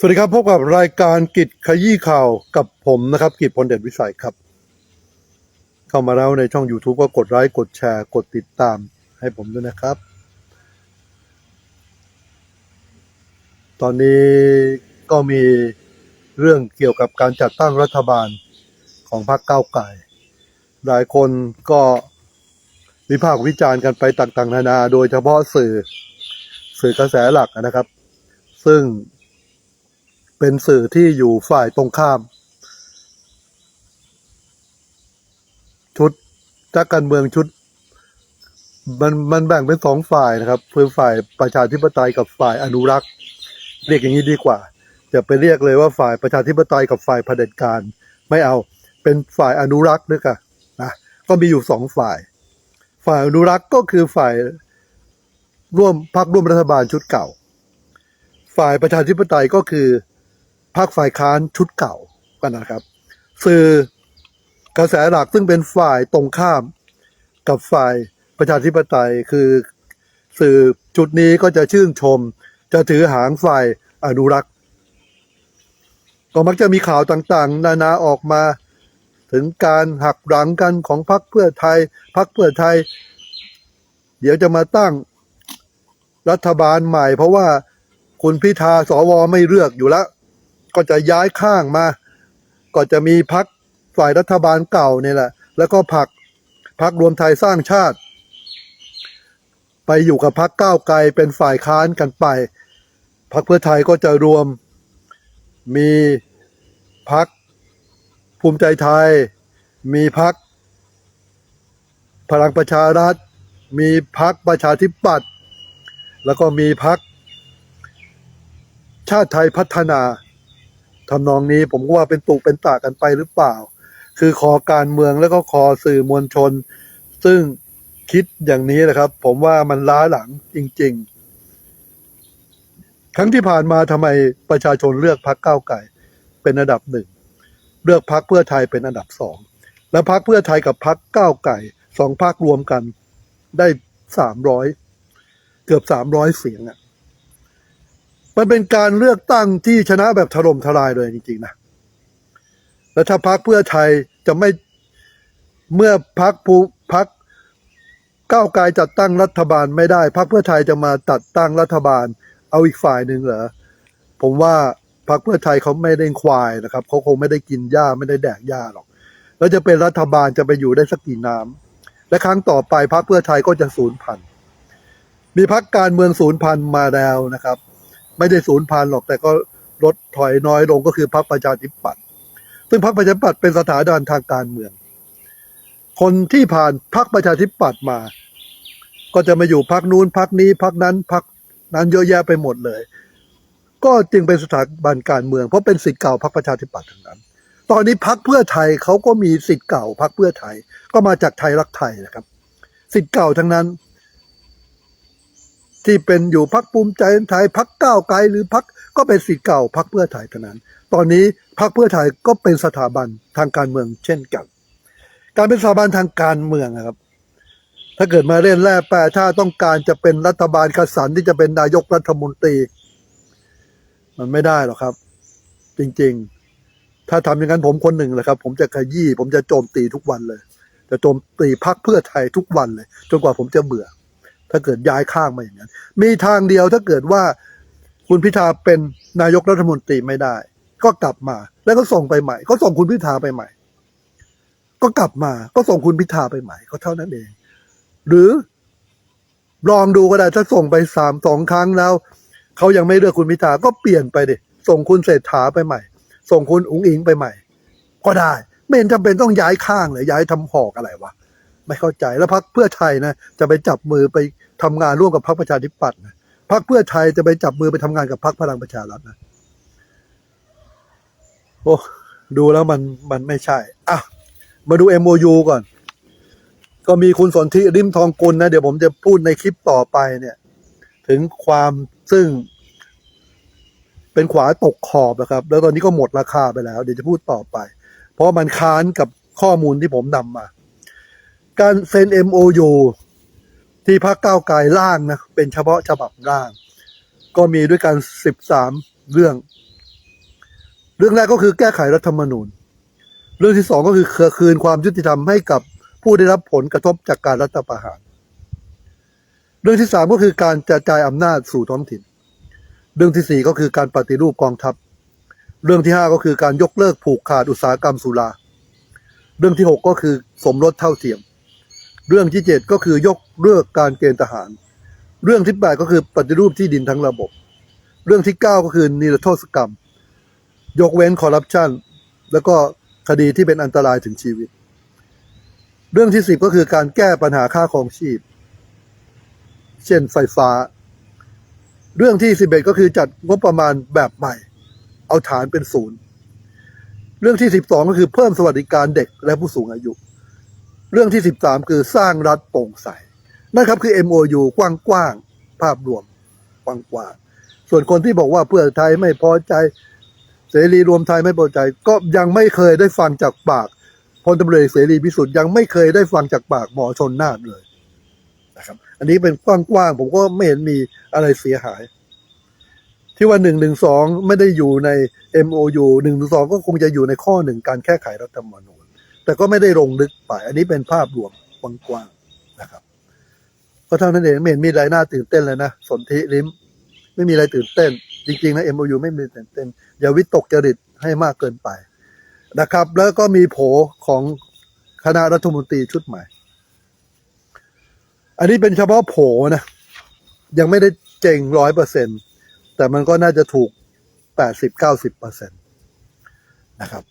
สวัสดีครับพบกับรายการกิจขยี้ข่าวกับผมนะครับ กิจพลเด่นวิสัยครับ เข้ามาแล้วในช่อง YouTube ก็กดไลค์กดแชร์กดติดตามให้ผมด้วยนะครับ ตอนนี้ก็มีเรื่องเกี่ยวกับการจัดตั้งรัฐบาลของพรรคก้าวไก่ หลายคนก็วิพากษ์วิจารณ์กันไปต่างๆ นานา โดยเฉพาะสื่อสื่อกระแสหลักนะครับ ซึ่ง เป็นสื่อที่อยู่ฝ่ายตรงข้าม ชุดจักการเมืองชุด มันมันแบ่งเป็นสองฝ่ายนะครับคือฝ่ายประชาธิปไตยกับฝ่ายอนุรักษ์ เรียกอย่างนี้ดีกว่าอย่าไปเรียกเลยว่าฝ่ายประชาธิปไตยกับฝ่ายเผด็จการ ไม่เอาเป็นฝ่ายอนุรักษ์ด้วยกันนะก็มีอยู่สองฝ่าย ฝ่ายอนุรักษ์ก็คือฝ่ายร่วมพรรคร่วมรัฐบาลชุดเก่า ฝ่ายประชาธิปไตยก็คือ พรรคฝ่ายค้านชุดเก่ากันนะครับ สื่อกระแสหลักซึ่งเป็นฝ่ายตรงข้ามกับฝ่ายประชาธิปไตยคือสื่อจุดนี้ก็จะชื่นชม จะถือหางฝ่ายอนุรักษ์ ก็มักจะมีข่าวต่างๆ นานาออกมา ถึงการหักหลังกันของพรรคเพื่อไทยพรรคเพื่อไทย เดี๋ยวจะมาตั้งรัฐบาลใหม่ เพราะว่าคุณพิธาสวไม่เลือกอยู่แล้ว ก็จะย้ายข้างมา ก็จะมีพักฝ่ายรัฐบาลเก่าเนี่ยแหละ แล้วก็ผลักพักรวมไทยสร้างชาติ ไปอยู่กับพักก้าวไกลเป็นฝ่ายค้านกันไปพักเพื่อไทยก็จะรวมมีพักภูมิใจไทย มีพักพลังประชารัฐ มีพักประชาธิปัตย์แล้วก็มีพักชาติไทยพัฒนา ทำนองนี้ผมก็ว่าเป็นตุเป็นตากันไปหรือเปล่า คือคอการเมืองแล้วก็คอสื่อมวลชน ซึ่งคิดอย่างนี้นะครับ ผมว่ามันล้าหลังจริง ๆ ครั้งที่ผ่านมาทำไมประชาชนเลือกพักก้าวไก่เป็นอันดับหนึ่งเลือกพักเพื่อไทยเป็นอันดับสองแล้วพักเพื่อไทยกับพักก้าวไก่สองพักรวมกันได้สามร้อยเกือบสามร้อยเสียงอะ มันเป็นการเลือกตั้งที่ชนะแบบถล่มทลายเลยจริงๆนะแล้วถ้าพักเพื่อไทยจะไม่เมื่อพักภูพักก้าวไกลจัดตั้งรัฐบาลไม่ได้พักเพื่อไทยจะมาจัดตั้งรัฐบาล เอาอีกฝ่ายหนึ่งเหรอผมว่าพักเพื่อไทยเขาไม่ได้ควายนะครับเขาคงไม่ได้กินหญ้าไม่ได้แดกหญ้าหรอก แล้วจะเป็นรัฐบาลจะไปอยู่ได้สักกี่น้ำและครั้งต่อไปพักเพื่อไทยก็จะสูญพันธุ์มีพักการเมืองสูญพันธุ์มาแล้วนะครับ ไม่ได้สูญพันธุ์หรอกแต่ก็ลดถอยน้อยลงก็คือพรรคประชาธิปัตย์ซึ่งพรรคประชาธิปัตย์เป็นสถาบันทางการเมือง คนที่ผ่านพรรคประชาธิปัตย์มา ก็จะมาอยู่พรรคนู้นพรรคนี้พรรคนั้นพรรคนั้นเยอะแยะไปหมดเลย ก็จึงเป็นสถาบันการเมือง เพราะเป็นสิทธิ์เก่าพรรคประชาธิปัตย์ทั้งนั้น ตอนนี้พรรคเพื่อไทยเขาก็มีสิทธิ์เก่าพรรคเพื่อไทย ก็มาจากไทยรักไทยนะครับ สิทธิ์เก่าทั้งนั้น ที่เป็นอยู่พักภูมิใจไทยพักก้าวไกลหรือพักก็เป็นสิทธิ์เก่าพักเพื่อไทยเท่านั้น ตอนนี้พักเพื่อไทยก็เป็นสถาบันทางการเมืองเช่นกัน การเป็นสถาบันทางการเมืองนะครับ ถ้าเกิดมาเล่นแร่แปรถ้าต้องการจะเป็นรัฐบาลขสันที่จะเป็นนายกรัฐมนตรี มันไม่ได้หรอกครับ จริงๆ ถ้าทำอย่างนั้นผมคนหนึ่งแหละครับ ผมจะขยี้ผมจะโจมตีทุกวันเลย จะโจมตีพักเพื่อไทยทุกวันเลยจนกว่าผมจะเบื่อ ถ้าเกิดย้ายข้างมาอย่างนั้น มีทางเดียวถ้าเกิดว่าคุณพิธาเป็นนายกรัฐมนตรีไม่ได้ ก็กลับมา แล้วก็ส่งไปใหม่ ก็ส่งคุณพิธาไปใหม่ ก็กลับมา ก็ส่งคุณพิธาไปใหม่ ก็เท่านั้นเอง หรือลองดูก็ได้ถ้าส่งไปสามสองครั้งแล้วเขายังไม่เลือกคุณพิธาก็เปลี่ยนไปดิส่งคุณเศรษฐาไปใหม่ ส่งคุณอุ๋งอิงไปใหม่ ก็ได้ ไม่เห็นจำเป็นต้องย้ายข้างเลยย้ายทำหอกอะไรวะไม่เข้าใจแล้วพักเพื่อไทยนะจะไปจับมือไป ทำงานร่วมกับพรรคประชาธิปัตย์นะพรรคเพื่อไทยจะไปจับมือไปทำงานกับพรรคพลังประชารัฐนะโอ้ดูแล้วมันมันไม่ใช่ อะ มาดู MOU ก่อน ก็มีคุณสนธิริมทองกุลนะ เดี๋ยวผมจะพูดในคลิปต่อไปเนี่ย ถึงความซึ่ง เป็นขวาตกขอบนะครับ แล้วตอนนี้ก็หมดราคาไปแล้ว เดี๋ยวจะพูดต่อไป เพราะมันค้านกับข้อมูลที่ผมนำมา การเซ็น MOU ที่พรรคก้าวไกลร่างนะเป็นเฉพาะฉบับร่าง ก็มีด้วยกัน13เรื่อง เรื่องแรกก็คือแก้ไขรัฐธรรมนูญ เรื่องที่สองก็คือคืนความยุติธรรมให้กับผู้ได้รับผลกระทบจากการรัฐประหาร เรื่องที่สามก็คือการกระจายอำนาจสู่ท้องถิ่น เรื่องที่สี่ก็คือการปฏิรูปกองทัพ เรื่องที่ห้าก็คือการยกเลิกผูกขาดอุตสาหกรรมสุรา เรื่องที่หกก็คือสมรสเท่าเทียม เรื่องที่เจ็ดก็คือยกเลิกการเกณฑ์ทหาร เรื่องที่แปดก็คือปฏิรูปที่ดินทั้งระบบ เรื่องที่เก้าก็คือนิรโทษกรรม ยกเว้นคอร์รัปชันแล้วก็คดีที่เป็นอันตรายถึงชีวิต เรื่องที่สิบก็คือการแก้ปัญหาค่าครองชีพ เช่นไฟฟ้า เรื่องที่สิบเอ็ดก็คือจัดงบประมาณแบบใหม่ เอาฐานเป็นศูนย์ เรื่องที่สิบสองก็คือเพิ่มสวัสดิการเด็กและผู้สูงอายุ เรื่องที่สิบสามคือสร้างรัฐโปร่งใสนั่นครับคือ MOU กว้างๆภาพรวมกว้างๆส่วนคนที่บอกว่าเพื่อไทยไม่พอใจเสรีรวมไทยไม่พอใจ ก็ยังไม่เคยได้ฟังจากปากพลตำรวจเสรีพิสุทธิ์ยังไม่เคยได้ฟังจากปากหมอชนนานเลยนะครับ อันนี้เป็นกว้างๆผมก็ไม่เห็นมีอะไรเสียหาย ที่ว่าหนึ่งหนึ่งสองไม่ได้อยู่ใน MOU หนึ่งหนึ่งสองก็คงจะอยู่ในข้อหนึ่งการแก้ไขรัฐธรรมนูญ แต่ก็ไม่ได้ลงลึกไป อันนี้เป็นภาพรวมกว้างๆนะครับ ก็เท่านั้นเองไม่เห็นมีอะไรน่าตื่นเต้นเลยนะสนธิลิม ไม่มีอะไรตื่นเต้น จริงๆนะ MOU ไม่มีตื่นเต้นอย่าวิตกจริตให้มากเกินไปนะครับ แล้วก็มีโผของคณะรัฐมนตรีชุดใหม่ อันนี้เป็นเฉพาะโผนะ ยังไม่ได้เจงร้อยเปอร์เซ็นแต่มันก็น่าจะถูกแปดสิบเก้าสิบเปอร์เซ็นตนะครับ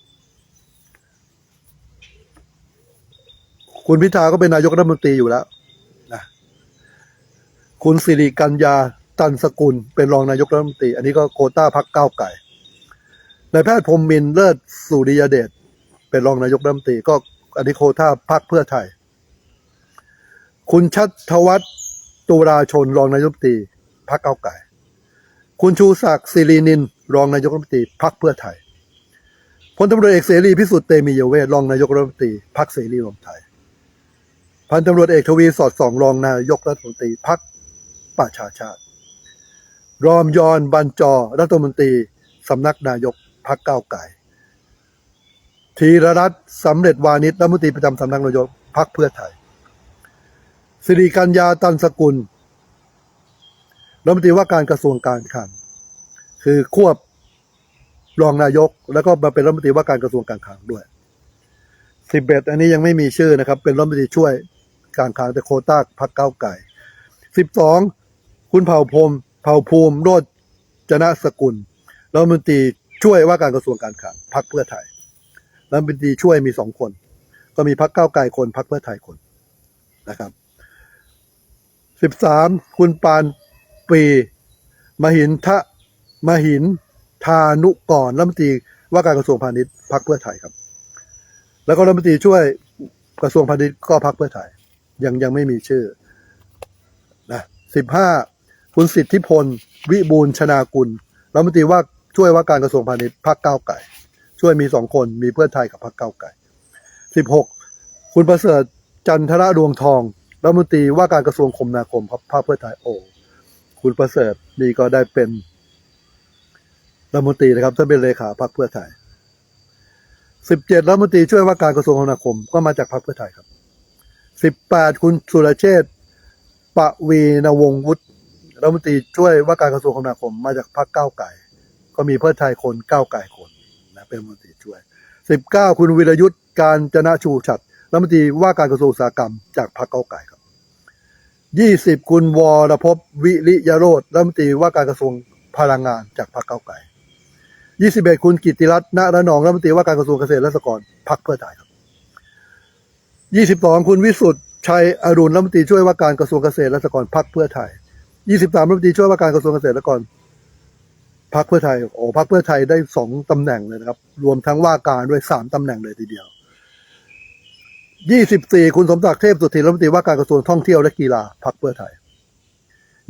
คุณพิธาก็เป็นนายกรัฐมนตรีอยู่แล้วนะคุณสิริกัญญาตันสกุล เป็นรองนายกรัฐมนตรี อันนี้ก็โควต้าพักก้าวไก่นายแพทย์พรมมินเลิศสุริยเดชเป็นรองนายกรัฐมนตรีก็อันนี้โควต้าพักเพื่อไทย คุณชัดวัฒน์ตุราชนรองนายกรัฐมนตรีพักก้าวไก่ คุณชูศักดิ์สิรินิน รองนายกรัฐมนตรีพักเพื่อไทยพลตำรวจเอกเสรีพิสุทธิ์เตมียเวทรองนายกรัฐมนตรีพักเสรีรวมไทย พันตำรวจเอกทวีสอดส่องรองนายกรัฐมนตรีพักประชาชาติ รอมยอนบันจอรัฐมนตรีสำนักนายกพักเก้าวไก่ธีรรัตน์สำเร็จวานิชรัฐมนตรีประจำสำนักนายกพักเพื่อไทย สิริกัญญาตันสกุลรัฐมนตรีว่าการกระทรวงการคลังคือควบรองนายก แล้วก็มาเป็นรัฐมนตรีว่าการกระทรวงการคลังด้วยสิบเอ็ดอันนี้ยังไม่มีชื่อนะครับ เป็นรัฐมนตรีช่วย การคลังแต่โคต้าพักเก้าวไก่สิบสองคุณเผ่าพรมเผ่าภูมิโรจจนะสกุลรัฐมนตรีช่วยว่าการกระทรวงการคลังพักเพื่อไทยรัฐมนตรีช่วยมีสองคน ก็มีพักเก้าวไก่คนพักเพื่อไทยคนนะครับสิบสามคุณปานปรีมหินทะมหินทานุกรรัฐมนตรีว่าการกระทรวงพาณิชย์พักเพื่อไทยครับ แล้วก็รัฐมนตรีช่วยกระทรวงพาณิชย์ก็พักเพื่อไทย ยังยังไม่มีชื่อนะสิบห้าคุณสิทธิพล วิบูลชนากุลรัฐมนตรีว่าช่วยว่าการกระทรวงพาณิชย์พักก้าวไก่ ช่วยมีสองคนมีเพื่อไทยกับพักก้าวไก่สิบหกคุณประเสริฐจันทระดวงทองรัฐมนตรีว่าการกระทรวงคมนาคมพรรคเพื่อไทยโอ้คุณประเสริฐนี่ก็ได้เป็นรัฐมนตรีนะครับท่านเป็นเลขาพรรคเพื่อไทยสิบเจ็ดรัฐมนตรีช่วยว่าการกระทรวงคมนาคมก็มาจากพรรคเพื่อไทยครับ สิบแปดคุณสุรเชษฐ์ปวีณวงศ์วุฒิรัฐมนตรีช่วยว่าการกระทรวงคมนาคมมาจากพรรคก้าวไก่ ก็มีเพื่อไทยคนก้าวไก่คนนะเป็นรัฐมนตรีช่วยสิบเก้าคุณวิรยุทธ์การจนะชูฉัตรรัฐมนตรีว่าการกระทรวงอุตสาหกรรมจากพรรคก้าวไก่ครับยี่สิบคุณวรพบวิริยโรธรัฐมนตรีว่าการกระทรวงพลังงานจากพรรคก้าวไก่ยี่สิบเอ็ดคุณกิติรัตน์ณระนองรัฐมนตรีว่าการกระทรวงเกษตรและสหกรณ์พรรคเพื่อไทยครับ ยี่สิบสองคุณวิสุทธ์ชัยอรุณรัฐมนตรีช่วยว่าการกระทรวงเกษตรและสหกรณ์พรรคเพื่อไทยยี่สิบสามรัฐมนตรีช่วยว่าการกระทรวงเกษตรและสหกรณ์พรรคเพื่อไทย โอ้พรรคเพื่อไทยได้สองตำแหน่งเลยนะครับ รวมทั้งว่าการด้วยสามตำแหน่งเลยทีเดียวยี่สิบสี่คุณสมศักดิ์เทพสุทินรัฐมนตรีว่าการกระทรวงท่องเที่ยวและกีฬาพรรคเพื่อไทย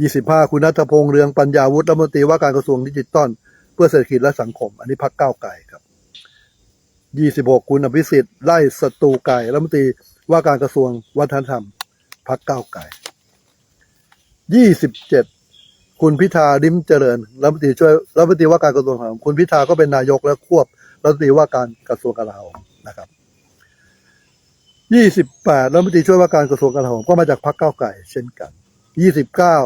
ยี่สิบห้าคุณนัทพงษ์เรืองปัญญาวุฒิรัฐมนตรีว่าการกระทรวงดิจิทัลเพื่อเศรษฐกิจและสังคม อันนี้พรรคก้าวไก่ครับ ยี่สิบหกคุณอภิสิทธิ์ไล่สตูไก่รัฐมนตรีว่าการกระทรวงวัฒนธรรมพรรคก้าไก่ยี่สิบเจ็ดคุณพิธาริมเจริญรัฐมนตรีช่วยรัฐมนตรีว่าการกระทรวงกาโหมคุณพิธาก็เป็นนายกและควบรัฐมนตรีว่าการกระทรวงกลาโหมนะครับยี่สิบแปดรัฐมนตรีช่วยว่าการกระทรวงกลาโหมก็มาจากพรรคก้าไก่ เช่นกันยี่สิบเก้า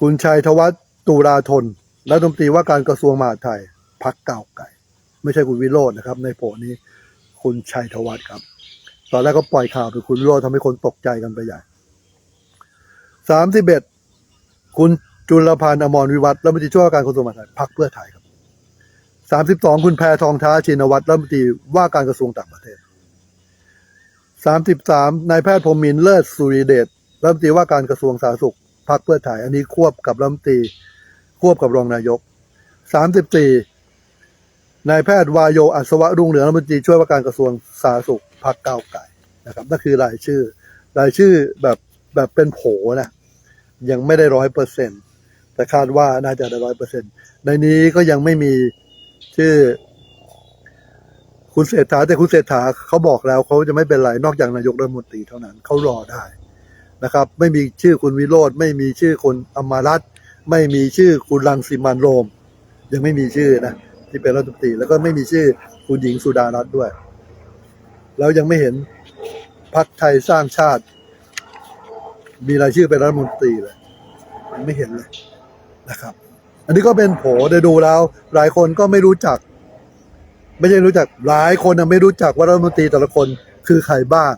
คุณชัยธวัฒน์ตุลาธนรัฐมนตรีว่าการกระทรวงมหาดไทยพรรคก้าไก่ ไม่ใช่คุณวิโรจน์นะครับ ในโผนี้คุณชัยธวัฒน์ครับ ตอนแรกก็ปล่อยข่าวไปคุณวิโรจน์ทำให้คนตกใจกันไปใหญ่สามสิบเอ็ดคุณจุลพันธ์อมรวิวัฒน์รัฐมนตรีช่วยว่าการกระทรวงมหาดไทยพรรคเพื่อไทยครับสามสิบสองคุณแพทองท้าชินวัตรรัฐมนตรีว่าการกระทรวงต่างประเทศสามสิบสามนายแพทย์พรมินเลิศสุริเดชรัฐมนตรีว่าการกระทรวงสาธารณสุขพรรคเพื่อไทย อันนี้ควบกับรัฐมนตรีควบกับรองนายกสามสิบสี่ นายแพทย์วายโยอัศวะรุ่งเรืองรัฐมนตรีช่วยว่าการกระทรวงสาธารณสุขพรรคก้าไก่นะครับนั่นคือรายชื่อ รายชื่อแบบแบบเป็นโผนะยังไม่ได้ร้อยเปอร์เซ็นต์แต่คาดว่าน่าจะได้ร้อยเปอร์เซ็นต์ในนี้ก็ยังไม่มีชื่อ คุณเศรษฐาแต่คุณเศรษฐาเขาบอกแล้วเขาจะไม่เป็นไรนอกจากนายกรัฐมนตรีเท่านั้นเขารอได้นะครับ ไม่มีชื่อคุณวิโรธไม่มีชื่อคุณอมรัตน์ไม่มีชื่อคุณรังสิมันโรม ยังไม่มีชื่อนะ ที่เป็นรัฐมนตรี แล้วก็ไม่มีชื่อคุณหญิงสุดารัตน์ด้วย แล้วยังไม่เห็นพรรคไทยสร้างชาติ มีรายชื่อเป็นรัฐมนตรีเลยยังไม่เห็นเลยนะครับ อันนี้ก็เป็นโผได้ดูแล้ว หลายคนก็ไม่รู้จัก ไม่ใช่รู้จักหลายคนไม่รู้จักว่ารัฐมนตรีแต่ละคนคือใครบ้าง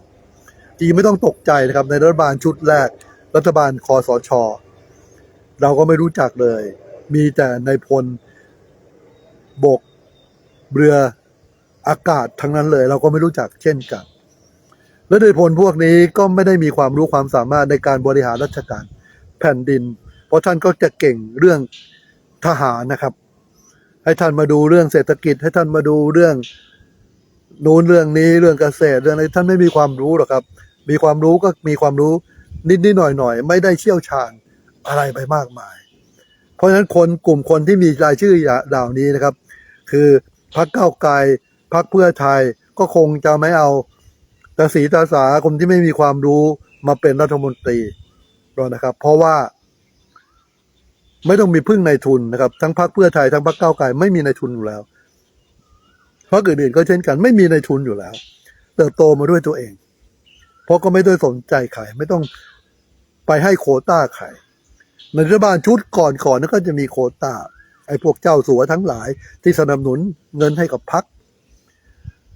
จริงไม่ต้องตกใจนะครับ ในรัฐบาลชุดแรก รัฐบาลคอสชเราก็ไม่รู้จักเลย มีแต่ในพล บก เรืออากาศทั้งนั้นเลย เราก็ไม่รู้จักเช่นกัน และโดยพลพวกนี้ก็ไม่ได้มีความรู้ความสามารถในการบริหารราชการแผ่นดิน เพราะท่านก็จะเก่งเรื่องทหารนะครับ ให้ท่านมาดูเรื่องเศรษฐกิจ ให้ท่านมาดูเรื่องนู้นเรื่องนี้เรื่องเกษตรเรื่องอะไรท่านไม่มีความรู้หรอกครับ มีความรู้ก็มีความรู้นิดนิดหน่อยหน่อยไม่ได้เชี่ยวชาญอะไรไปมากมาย เพราะฉะนั้นคนกลุ่มคนที่มีรายชื่อเหล่านี้นะครับ คือพรรคก้าไกลพรรคเพื่อไทยก็คงจะไม่เอาตาสีตาสาคนที่ไม่มีความรู้มาเป็นรัฐมนตรีหรอกนะครับ เพราะว่า ไม่ต้องมีพึ่งในทุนนะครับ ทั้งพรรคเพื่อไทยทั้งพรรคก้าไกลไม่มีในทุนอยู่แล้วพรรคอื่นๆก็เช่นกันไม่มีในทุนอยู่แล้ว เติบโตมาด้วยตัวเอง เพราะก็ไม่ได้สนใจใครไม่ต้องไปให้โคต้าใครในรัฐบาลชุดก่อนๆนั้นก็จะมีโคต้า ไอ้พวกเจ้าสัวทั้งหลายที่สนับสนุนเงินให้กับพรรค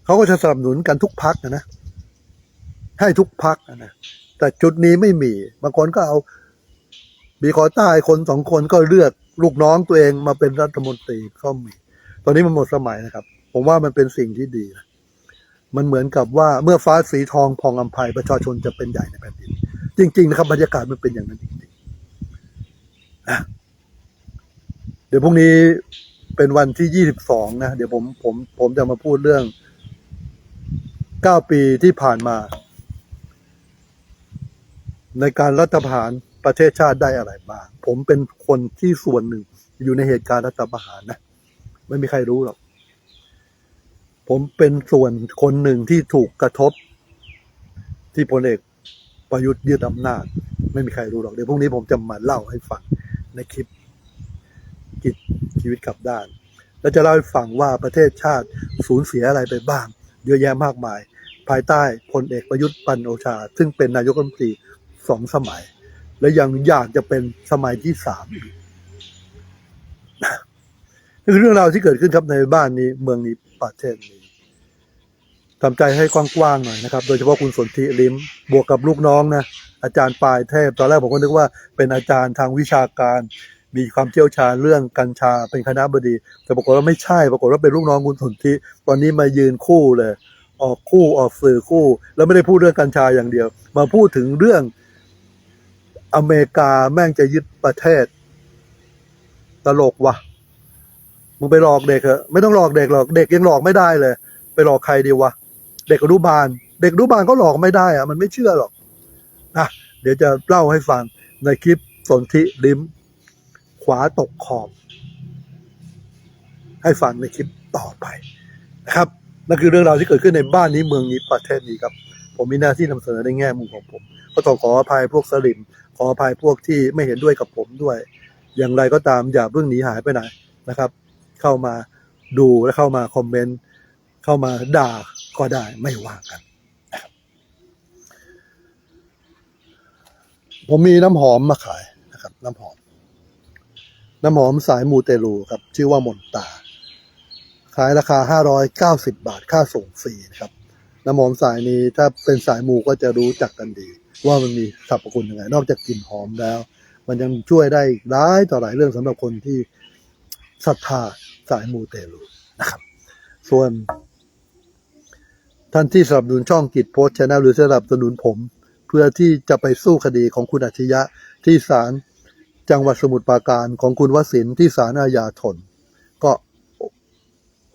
เขาก็จะสนับสนุนกันทุกพรรคนะนะ ให้ทุกพักนะแต่จุดนี้ไม่มี บางคนก็เอา มีขอใต้คนสองคนก็เลือกลูกน้องตัวเองมาเป็นรัฐมนตรีก็มี ตอนนี้มันหมดสมัยนะครับ ผมว่ามันเป็นสิ่งที่ดีนะมันเหมือนกับว่าเมื่อฟ้าสีทองพองอำไพประชาชนจะเป็นใหญ่ในแผ่นดิน จริง ๆ นะครับบรรยากาศมันเป็นอย่างนั้นจริงๆนะ เดี๋ยวพรุ่งนี้เป็นวันที่ยี่สิบสองนะ เดี๋ยวผมผมผมจะมาพูดเรื่องเก้าปีที่ผ่านมา ในการรัฐประหารประเทศชาติได้อะไรบ้างผมเป็นคนที่ส่วนหนึ่ง อยู่ในเหตุการณ์รัฐประหารนะ ไม่มีใครรู้หรอก ผมเป็นส่วนคนหนึ่งที่ถูกกระทบ ที่พลเอกประยุทธ์ยึดอำนาจ ไม่มีใครรู้หรอก เดี๋ยวพรุ่งนี้ผมจะมาเล่าให้ฟังในคลิป กิจชีวิตกลับด้าน และจะเล่าให้ฟังว่าประเทศชาติสูญเสียอะไรไปบ้าง เยอะแยะมากมาย ภายใต้พลเอกประยุทธ์ปันโอชา ซึ่งเป็นนายกรัฐมนตรีสองสมัย และยังอยากจะเป็นสมัยที่สามอีกนี่คือเรื่องราวที่เกิดขึ้นครับในบ้านนี้เมืองนี้ประเทศนี้ทำใจให้กว้างๆหน่อยนะครับ โดยเฉพาะคุณสนธิลิมบวกกับลูกน้องนะอาจารย์ปลายเทพ ตอนแรกผมก็นึกว่าเป็นอาจารย์ทางวิชาการ มีความเชี่ยวชาญเรื่องกัญชาเป็นคณะบดี แต่ปรากฏว่าไม่ใช่ปรากฏว่าเป็นลูกน้องคุณสนธิตอนนี้มายืนคู่เลย ออกคู่ออกสื่อคู่ แล้วไม่ได้พูดเรื่องกัญชาอย่างเดียว มาพูดถึงเรื่องอเมริกาแม่งจะยึดประเทศ ตลกวะมึงไปหลอกเด็กเหอะไม่ต้องหลอกเด็กหรอกเด็กยังหลอกไม่ได้เลย ไปหลอกใครดีวะเด็กอนุบาล เด็กอนุบาลก็หลอกไม่ได้อะมันไม่เชื่อหรอกนะเดี๋ยวจะเล่าให้ฟังในคลิปสนธิลิม ขวาตกขอบ ให้ฟังในคลิปต่อไปนะครับนั่นคือเรื่องราวที่เกิดขึ้นในบ้านนี้เมืองนี้ประเทศนี้ครับ ผมมีหน้าที่นำเสนอในแง่มุมของผมก็ต้องขออภัยพวกสลิมขออภัยพวกที่ไม่เห็นด้วยกับผมด้วย อย่างไรก็ตามอย่าเพิ่งหนีหายไปไหนนะครับ เข้ามาดูและเข้ามาคอมเมนต์เข้ามาด่าก็ได้ไม่ว่ากันผมมีน้ำหอมมาขายนะครับ น้ำหอม น้ำหอมสายมูเตลูครับ ชื่อว่ามนตา ขายราคา 590 บาทค่าส่งฟรีนะครับ น้ำหอมสายนี้ถ้าเป็นสายมูก็จะรู้จักกันดี ว่ามันมีสรรพคุณยังไง นอกจากกลิ่นหอมแล้ว มันยังช่วยได้หลายต่อหลายเรื่องสำหรับคนที่ศรัทธาสายมูเตลูนะครับ ส่วนท่านที่สนับสนุนช่องกิจโพสต์ชแนลหรือสนับสนุนผม เพื่อที่จะไปสู้คดีของคุณอัจฉริยะที่ศาล จังหวัดสมุทรปราการของคุณวสินที่ศาลอาญาธนก็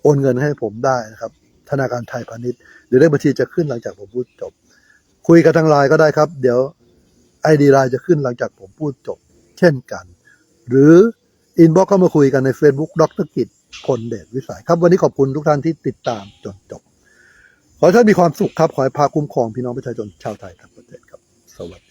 โอนเงินให้ผมได้นะครับ ธนาคารไทยพาณิชย์เดี๋ยวเลขบัญชีจะขึ้นหลังจากผมพูดจบ คุยกันทางไลน์ก็ได้ครับ เดี๋ยวไอดีไลน์จะขึ้นหลังจากผมพูดจบ เช่นกัน หรืออินบ็อกก็มาคุยกันใน Facebook ดรกิจคนเดชวิสัยครับ วันนี้ขอบคุณทุกท่านที่ติดตามจนจบ ขอให้ท่านมีความสุขครับ ขอให้พาคุ้มครองพี่น้องประชาชนชาวไทยทั้งประเทศครับ สวัสดี